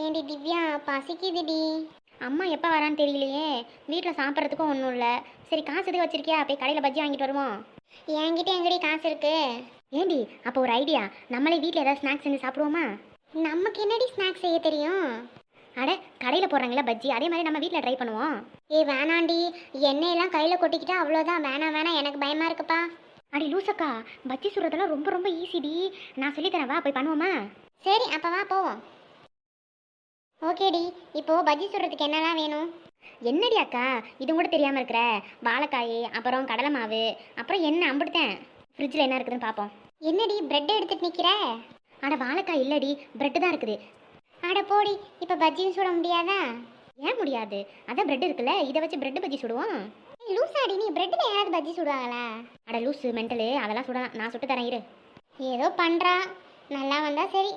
ஏண்டி திவ்யா? பசிக்குதுடி. அம்மா எப்போ வரான்னு தெரியலையே. வீட்டில் சாப்பிட்றதுக்கும் ஒன்றும் இல்லை. சரி காசு எதுவும் வச்சிருக்கியா? போய் கடையில் பஜ்ஜி வாங்கிட்டு வருவோம். என்கிட்ட எங்கடி காசு இருக்கு? ஏண்டி அப்போ ஒரு ஐடியா நம்மளே வீட்டில் ஏதாவது ஸ்நாக்ஸ் செஞ்சு சாப்பிடுவோமா? நமக்கு என்னடி ஸ்நாக்ஸ் செய்ய தெரியும்? அட கடையில் போடுறாங்களா பஜ்ஜி. அதே மாதிரி நம்ம வீட்டில் ட்ரை பண்ணுவோம். ஏ வேணாண்டி. எண்ணெயெல்லாம் கையில் கொட்டிக்கிட்டா அவ்வளோதான் வேணாம் வேணாம். எனக்கு பயமா இருக்குப்பா. அடி லூசக்கா. பஜ்ஜி சுடுறதெல்லாம் ரொம்ப ரொம்ப ஈஸிடி நான் சொல்லித்தரேன். வா போய் பண்ணுவோமா? சரி அப்போ வா போவோம். ஓகேடி இப்போ பஜ்ஜி சுடுறதுக்கு என்னெல்லாம் வேணும்? என்னடி அக்கா இது கூட தெரியாமல் இருக்கிற? வாழைக்காய் அப்புறம் கடலை மாவு அப்புறம் என்ன அம்பிடுத்தேன் ஃப்ரிட்ஜில் என்ன இருக்குதுன்னு பார்ப்போம் என்னடி பிரெட் எடுத்துட்டு நிற்கிற அட வாழைக்காய் இல்லடி பிரெட்டு தான் இருக்குது. அட போடி இப்போ பஜ்ஜியும் சுட முடியாதா? ஏன் முடியாது? அதான் பிரெட் இருக்குல்ல இதை வச்சு பிரெட் பஜ்ஜி சுடுவோம். லூசாடி நீ பிரெட்டில் யாராவது பஜ்ஜி சுடுவாங்களா? அட லூசு மெண்டலு அதெல்லாம் சுட நான் சுட்டு தரேன் இரு. ஏதோ பண்ணுறா நல்லா வந்தா சரி.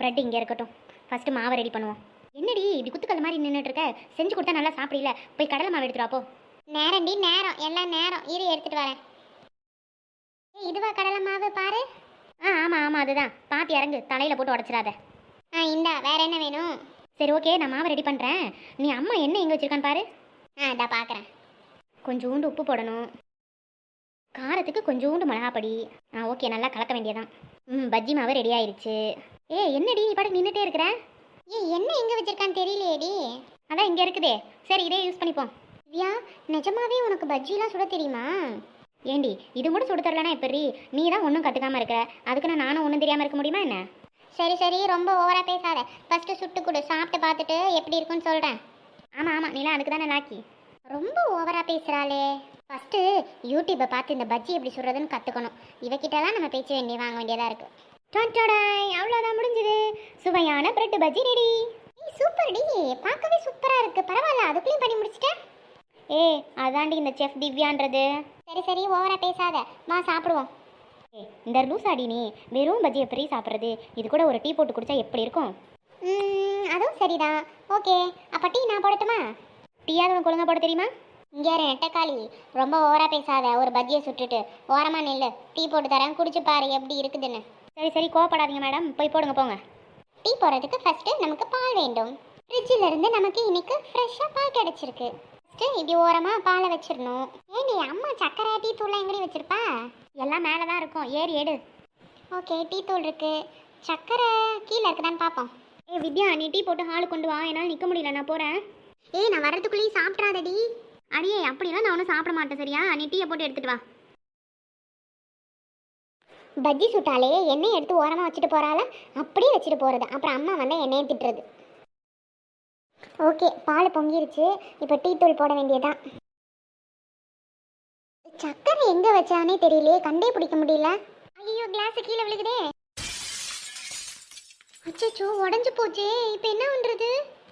பிரெட் இங்கே இருக்கட்டும். ஃபஸ்ட்டு மாவை ரெடி பண்ணுவோம். என்னடி இப்படி குத்துக்கல் மாதிரி நின்றுட்டு இருக்க செஞ்சு கொடுத்தா நல்லா சாப்பிடல போய் கடலை மாவு எடுத்துட்டு போ. நேரம்டி நேரம். எல்லாம் நேரம். இரு எடுத்துட்டு வரேன். ஏய், இதுவா கடலை மாவு பாரு. ஆ ஆமாம் ஆமாம் அதுதான். பார்த்து இறங்கு தலையில் போட்டு உடச்சிடாத. ஆ இந்தா வேற என்ன வேணும்? சரி ஓகே நான் மாவை ரெடி பண்ணுறேன் நீ அம்மா என்ன எங்கே வச்சிருக்கான்னு பாரு. ஆ இதா பார்க்குறேன் கொஞ்சோண்டு உப்பு போடணும். காரத்துக்கு கொஞ்சோண்டு மிளகாப்பொடி. ஆ ஓகே நல்லா கலக்க வேண்டியதான் ம் பஜ்ஜி மாவு ரெடி ஆயிருச்சு. ஏ என்னடி பாட்டு நின்றுட்டே இருக்கிற? ஏய் என்ன எங்கே வச்சிருக்கான்னு தெரியலையேடி. அதான் இங்கே இருக்குதே. சரி இதே யூஸ் பண்ணிப்போம். திவ்யா நிஜமாவே உனக்கு பஜ்ஜிலாம் சுட தெரியுமா? ஏண்டி இது கூட சுட தரலனா எப்படி நீ தான் ஒன்றும் கற்றுக்காம இருக்கிற அதுக்கு நான் நானும் ஒன்றும் தெரியாமல் இருக்க முடியுமா என்ன? சரி சரி ரொம்ப ஓவராக பேசாத. ஃபஸ்ட்டு சுட்டு கொடு சாப்பிட்டு பார்த்துட்டு எப்படி இருக்குன்னு சொல்கிறேன் ஆமாம் ஆமாம் நீலாம் அதுக்கு தானே லாக்கி ரொம்ப ஓவராக பேசுகிறாளே ஃபஸ்ட்டு யூடியூப்பை பார்த்து இந்த பஜ்ஜி எப்படி சுடுறதுன்னு கற்றுக்கணும் இவக்கிட்டலாம் நம்ம பேச்சு வேண்டிய வாங்க வேண்டியதாக இருக்குது டொன்டொடாய் அவ்வளோதான் முடிஞ்சது. சுவையான பிரெட் பஜ்ஜி ரெடி ஏய் சூப்பர் டி. பார்க்கவே சூப்பராக இருக்குது பரவாயில்ல. அதுக்குள்ளேயும் பண்ணி முடிச்சிட்டேன் ஏ அதாண்டி இந்த செஃப் திவ்யான்றது. சரி சரி. ஓவராக பேசாத. வா சாப்பிடுவோம். ஏ இந்த லூசாடி நீ. வெறும் பஜ்ஜி எப்படி சாப்பிட்றது? இது கூட ஒரு டீ போட்டு குடிச்சா எப்படி இருக்கும்? ம், அதுவும் சரிதான். ஓகே. அப்போ டீ நான் போடட்டுமா? டீயாவது உனக்கு ஒழுங்காக போட தெரியுமா? இங்கே நெட்டக்காளி. ரொம்ப ஓவராக பேசாத. ஒரு பஜ்ஜியை சுட்டுட்டு. ஓரமாக நெல் டீ போட்டு தரேன். குடிச்சு பாரு எப்படி இருக்குதுன்னு. சரி சரி கோவப்படாதீங்க மேடம் போய் போடுங்க போங்க. டீ போடுறதுக்கு ஃபர்ஸ்ட் நமக்கு பால் வேண்டும். ஃப்ரிட்ஜில் இருந்து நமக்கு இன்னைக்கு ஃப்ரெஷ்ஷாக பால் கிடைச்சிருக்கு. ஃபஸ்ட்டு இப்படி ஓரமாக பாலை வச்சிடணும். ஏண்டி அம்மா சக்கரை டீ தூள்லாம் எங்கடி வச்சிருப்பா? எல்லாம் மேலே தான் இருக்கும். ஏறி எடு. ஓகே டீ தூள் இருக்கு. சக்கரை கீழே இருக்குதான்னு பார்ப்போம் ஏ வித்யா நீ டீ போட்டு ஹாலு கொண்டு வா. என்னால் நிற்க முடியல நான் போகிறேன் ஏய் நான் வரதுக்குள்ளேயும் சாப்பிட்றாதடி அடியே அப்படிலாம் நான் ஒன்றும் சாப்பிட மாட்டேன் சரியா? நீ டீயை போட்டு எடுத்துகிட்டு வா. பஜ்ஜி சுட்டாலே எண்ணெய் எடுத்து ஓரமாக வச்சுட்டு போகிறால அப்படியே வச்சுட்டு போகிறது அப்புறம் அம்மா வந்து எண்ணெயை திட்டுறது. ஓகே பால் பொங்கிருச்சு. இப்போ டீ தூள் போட வேண்டியதான் சக்கரை எங்கே வச்சானே தெரியலையே. கண்டே பிடிக்க முடியல. ஐயோ கிளாஸ் கீழே விழுகுதே. அச்சோ உடஞ்சு போச்சே. இப்போ என்ன பண்ணுறது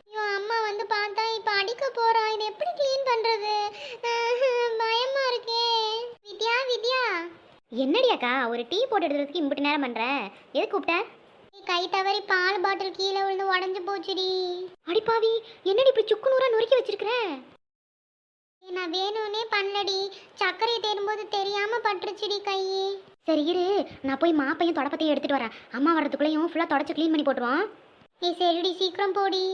ஐயோ அம்மா வந்து பார்த்தா இப்போ அடிக்க போறா. இதை எப்படி க்ளீன் பண்ணுறது பயமாக இருக்கே. என்னடி அக்கா ஒரு டீ போட்டு எடுக்கிறதுக்கு இம்பிட்டு நேரம் பண்ணுற எது கூப்பிட்ட? ஏய், கை தவறி பால் பாட்டில் கீழே விழுந்து உடஞ்சு போச்சுடி. அடிப்பாவி என்னடி இப்படி சுக்கு நூறா நொறுக்கி வச்சிருக்கிற? நான் வேணும்னே பண்ணலடி சர்க்கரை தேடும்போது தெரியாம பட்டுருச்சுடி கை சரி இரு நான் போய் மாப்பையும் தொடப்பத்தையும் எடுத்துட்டு வரேன். அம்மா வர்றதுக்குள்ளேயும் ஃபுல்லாக தொடச்சு க்ளீன் பண்ணி போட்டுருவோம். நீ சரிடி சீக்கிரம் போடி.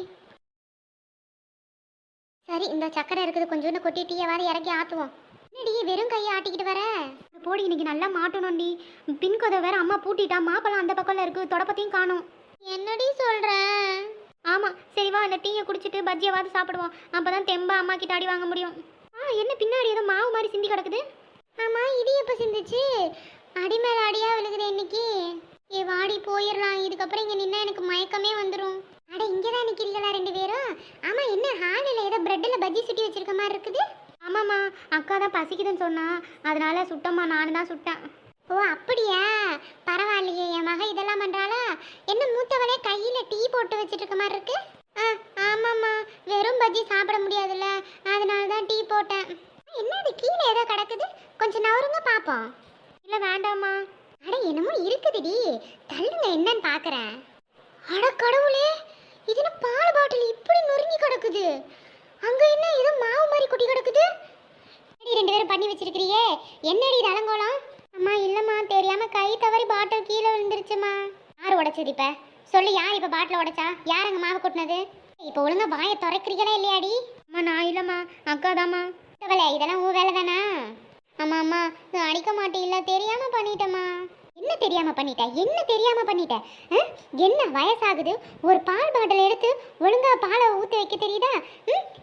சரி இந்த சக்கரை இருக்குது கொஞ்சோண்டு கொட்டி டீயாவது இறக்கி ஆத்துவோம். என்னடி வெறும் கையை ஆட்டிக்கிட்டு வர? போடி இன்னைக்கு நல்லா மாட்டணும்டி பின்கதை வேற அம்மா பூட்டிட்டா மாப்பெல்லாம் அந்த பக்கம்ல இருக்கு தொடப்பத்தையும் காணும். என்னடி சொல்ற? ஆமாம் சரி வா அந்த டீயை குடிச்சிட்டு பஜ்ஜியாவது சாப்பிடுவோம். அப்பதான் தெம்பா அம்மா கிட்ட அடி வாங்க முடியும். ஆ என்ன பின்னாடி ஏதோ மாவு மாதிரி சிந்தி கிடக்குது? ஆமா இது எப்ப சிந்துச்சு? அடி மேல அடியா விழுகுது இன்னைக்கு. ஏ வாடி போயிடலாம். இதுக்கப்புறம் இங்க நின்னா எனக்கு மயக்கமே வந்துடும் அட இங்கதான் நிக்கிறீங்களா ரெண்டு பேரும். ஆமா என்ன ஹாலில் ஏதோ பிரெட்ல பஜ்ஜி சுட்டி வச்சிருக்க மாதிரி இருக்குது? ஆமாம்மா அக்கா தான் பசிக்குதுன்னு சொன்னா அதனால சுட்டம்மா நானும் தான் சுட்டேன். ஓ அப்படியா? பரவாயில்லையே என் மக இதெல்லாம் பண்றாளா? என்ன மூத்தவளே கையில டீ போட்டு வச்சிட்டு இருக்க மாதிரி இருக்கு? ஆ ஆமாம்மா வெறும் பஜ்ஜி சாப்பிட முடியாதுல்ல அதனால தான் டீ போட்டேன். என்னது கீழே ஏதோ கிடக்குது? கொஞ்சம் நவருங்க பார்ப்போம் இல்லை வேண்டாம்மா. அட என்னமோ இருக்குதுடி. தள்ளுங்க என்னன்னு பார்க்கறேன் அட கடவுளே இதுல பால் பாட்டில் இப்படி நொறுங்கி கிடக்குது. அங்க என்ன ஏதோ மாவு மாதிரி குட்டி கிடக்குது? ரெண்டு பேரும் பண்ணி வச்சிருக்கிறியே? என்னடி இது அலங்கோலம்? அம்மா இல்லம்மா தெரியாம கை தவறி பாட்டில் கீழே விழுந்துருச்சுமா யார் உடைச்சது இப்ப? சொல்லு யார் இப்போ பாட்டில் உடைச்சா? யார் அங்கே மாவு கொட்டினது? இப்போ ஒழுங்கா வாயை திறக்கிறீங்களா இல்லையாடி? அம்மா நான் இல்லைம்மா அக்கா தாம்மா. வேலை இதெல்லாம் உன் வேலை தானா? ஆமா அம்மா நான் அடிக்க மாட்டேன் தெரியாம பண்ணிட்டேம்மா. என்ன தெரியாம பண்ணிட்ட? என்ன தெரியாம பண்ணிட்ட? ஆ? என்ன வயசாகுது? ஒரு பால் பாட்டில் எடுத்து ஒழுங்கா பாலை ஊற்றி வைக்க தெரியுதா?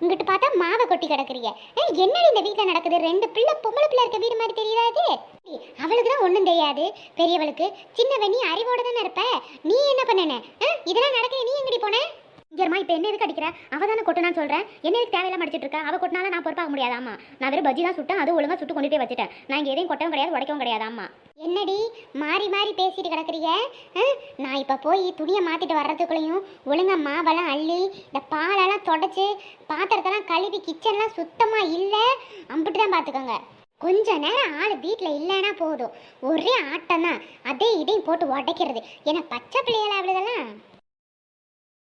இங்கிட்டு பார்த்தா மாவை கொட்டி கிடக்குறீங்க. என்னடி இந்த வீட்டில் நடக்குது? ரெண்டு பிள்ளை பொம்பளை பிள்ளை இருக்க வீடு மாதிரி தெரியுதா இது அவளுக்கு தான் ஒன்றும் தெரியாது. பெரியவளுக்கு சின்னவ நீ அறிவோட தானே இருப்ப. நீ என்ன பண்ணன? இதெல்லாம் நடக்குது இங்கேம்மா இப்போ என்ன எதுக்கு அடிக்கிற? அவ தானே கொட்டினான்னு சொல்கிறேன் என்ன எதுக்கு தேவையில்லாம அடிச்சிட்டு இருக்கா அவள் கொட்டினால நான் பொறுப்பாக முடியாதாமா நான் வெறும் பஜ்ஜி தான் சுட்டேன். அது ஒழுங்காக சுட்டு கொண்டு போய் வச்சுட்டேன். நான் இங்கே எதையும் கொட்டவும் கிடையாது உடைக்கவும் கிடையாதாம்மா. என்னடி? மாறி மாறி பேசிட்டு கிடக்குறீங்க? நான் இப்போ போய் துணியை மாற்றிட்டு வர்றதுக்குள்ளேயும் ஒழுங்கா மாவெல்லாம் அள்ளி இந்த பாலெல்லாம் தொடச்சி பாத்திரத்தெல்லாம் கழுவி கிச்சன்லாம் சுத்தமாக இல்லை? அம்பிட்டு தான் பார்த்துக்கோங்க கொஞ்ச நேரம் ஆள் வீட்டில் இல்லைன்னா போதும். ஒரே ஆட்டம் தான். அதே இதையும் போட்டு உடைக்கிறது. ஏன்னா பச்சை பிள்ளைகளா அவ்வளோதெல்லாம்